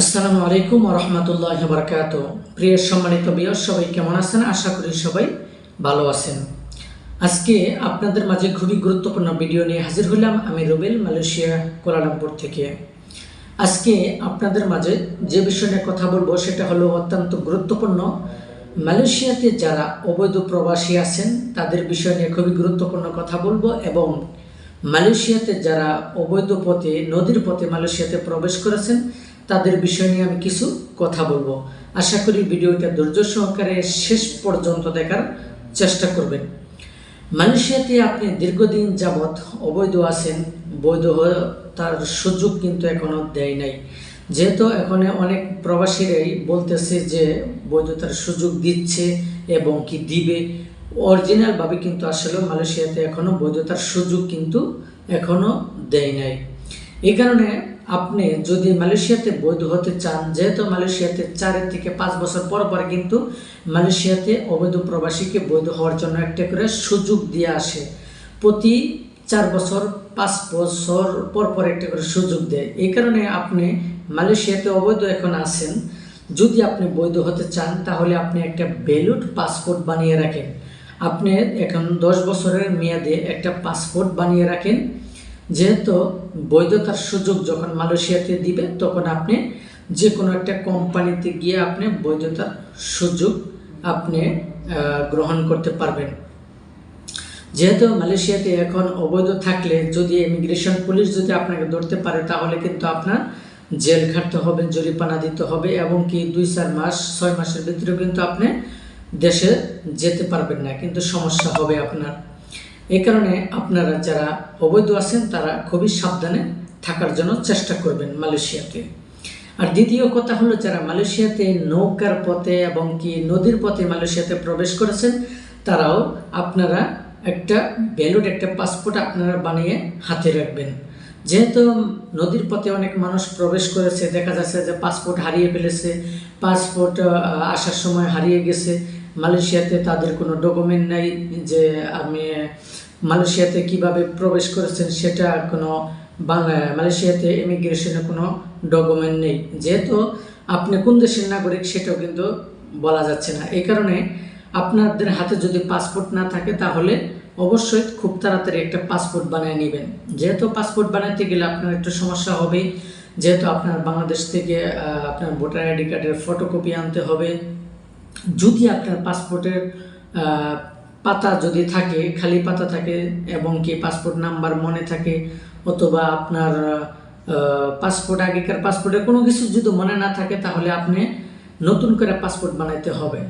আসসালামু আলাইকুম রহমতুল্লাহ বরকাত প্রিয় সম্মানিত বিয় সবাই কেমন আছেন? আশা করি সবাই ভালো আছেন। আজকে আপনাদের মাঝে খুবই গুরুত্বপূর্ণ ভিডিও নিয়ে হাজির হলাম আমি রুবেল, মালয়েশিয়া, কোলালামপুর থেকে। আজকে আপনাদের মাঝে যে বিষয় নিয়ে কথা বলব, সেটা হলো অত্যন্ত গুরুত্বপূর্ণ। মালয়েশিয়াতে যারা অবৈধ প্রবাসী আছেন, তাদের বিষয় নিয়ে খুবই গুরুত্বপূর্ণ কথা বলব এবং মালয়েশিয়াতে যারা অবৈধ পথে, নদীর পথে মালয়েশিয়াতে প্রবেশ করেছেন তাদের বিষয় নিয়ে আমি কিছু কথা বলব। আশা করি ভিডিওটা ধৈর্য সহকারে শেষ পর্যন্ত দেখার চেষ্টা করবেন। মালয়েশিয়াতে আপনি দীর্ঘদিন যাবৎ অবৈধ আছেন, বৈধ তার সুযোগ কিন্তু এখনও দেয় নাই। যেহেতু এখন অনেক প্রবাসীরাই বলতেছে যে বৈধতার সুযোগ দিচ্ছে এবং কি দিবে। অরিজিনালভাবে কিন্তু আসলে মালয়েশিয়াতে এখনও বৈধতার সুযোগ কিন্তু এখনও দেয় নাই। এই কারণে আপনি যদি মালয়েশিয়াতে বৈধ হতে চান, যেহেতু মালয়েশিয়াতে চারের থেকে পাঁচ বছর পর পর কিন্তু মালয়েশিয়াতে অবৈধ প্রবাসীকে বৈধ হওয়ার জন্য একটা করে সুযোগ দিয়ে আসে। প্রতি চার বছর, পাঁচ বছর পর পর একটা করে সুযোগ দেয়। এই কারণে আপনি মালয়েশিয়াতে অবৈধ এখন আছেন। যদি আপনি বৈধ হতে চান, তাহলে আপনি একটা ভ্যালুড পাসপোর্ট বানিয়ে রাখেন। আপনি এখন দশ বছরের মেয়াদে একটা পাসপোর্ট বানিয়ে রাখেন। যেহেতু বৈধতার সুযোগ যখন মালয়েশিয়াতে দিবে, তখন আপনি যে কোনো একটা কোম্পানিতে গিয়ে আপনি বৈধতার সুযোগ আপনি গ্রহণ করতে পারবেন। যেহেতু মালয়েশিয়াতে এখন অবৈধ থাকলে যদি ইমিগ্রেশন পুলিশ যদি আপনাকে ধরতে পারে, তাহলে কিন্তু আপনার জেল খাটতে হবে জরিপানা দিতে হবে এবং কি দুই, চার মাস, ছয় মাসের ভিতরে কিন্তু আপনি দেশে যেতে পারবেন না। কিন্তু সমস্যা হবে আপনার। এই কারণে আপনারা যারা অবৈধ আছেন, তারা খুবই সাবধানে থাকার জন্য চেষ্টা করবেন মালয়েশিয়াতে। আর দ্বিতীয় কথা হলো, যারা মালয়েশিয়াতে নৌকার পথে এবং কি নদীর পথে মালয়েশিয়াতে প্রবেশ করেছেন, তারাও আপনারা একটা ভ্যালুড একটা পাসপোর্ট আপনারা বানিয়ে হাতে রাখবেন। যেহেতু নদীর পথে অনেক মানুষ প্রবেশ করেছে, দেখা যাচ্ছে যে পাসপোর্ট হারিয়ে ফেলেছে পাসপোর্ট আসার সময় হারিয়ে গেছে মালয়েশিয়াতে তাদের কোনো ডকুমেন্ট নাই যে আমি মালয়েশিয়াতে কীভাবে প্রবেশ করেছেন সেটা কোনো বাংলা, মালয়েশিয়াতে ইমিগ্রেশনে কোনো ডকুমেন্ট নেই। যেহেতু আপনি কোন দেশের নাগরিক সেটাও কিন্তু বলা যাচ্ছে না। এই কারণে আপনাদের হাতে যদি পাসপোর্ট না থাকে তাহলে অবশ্যই খুব তাড়াতাড়ি একটা পাসপোর্ট বানিয়ে নেবেন। যেহেতু পাসপোর্ট বানাতে গেলে আপনার একটু সমস্যা হবে যেহেতু আপনার বাংলাদেশ থেকে আপনার ভোটার আইডি কার্ডের ফটোকপি আনতে হবে। যদি আপনার পাসপোর্টের পাতা যদি থাকে, খালি পাতা থাকে এবং কি পাসপোর্ট নাম্বার মনে থাকে, অথবা আপনার পাসপোর্ট, আগেকার পাসপোর্টে কোনো কিছু যদি মনে না থাকে, তাহলে আপনি নতুন করে পাসপোর্ট বানাইতে হবে।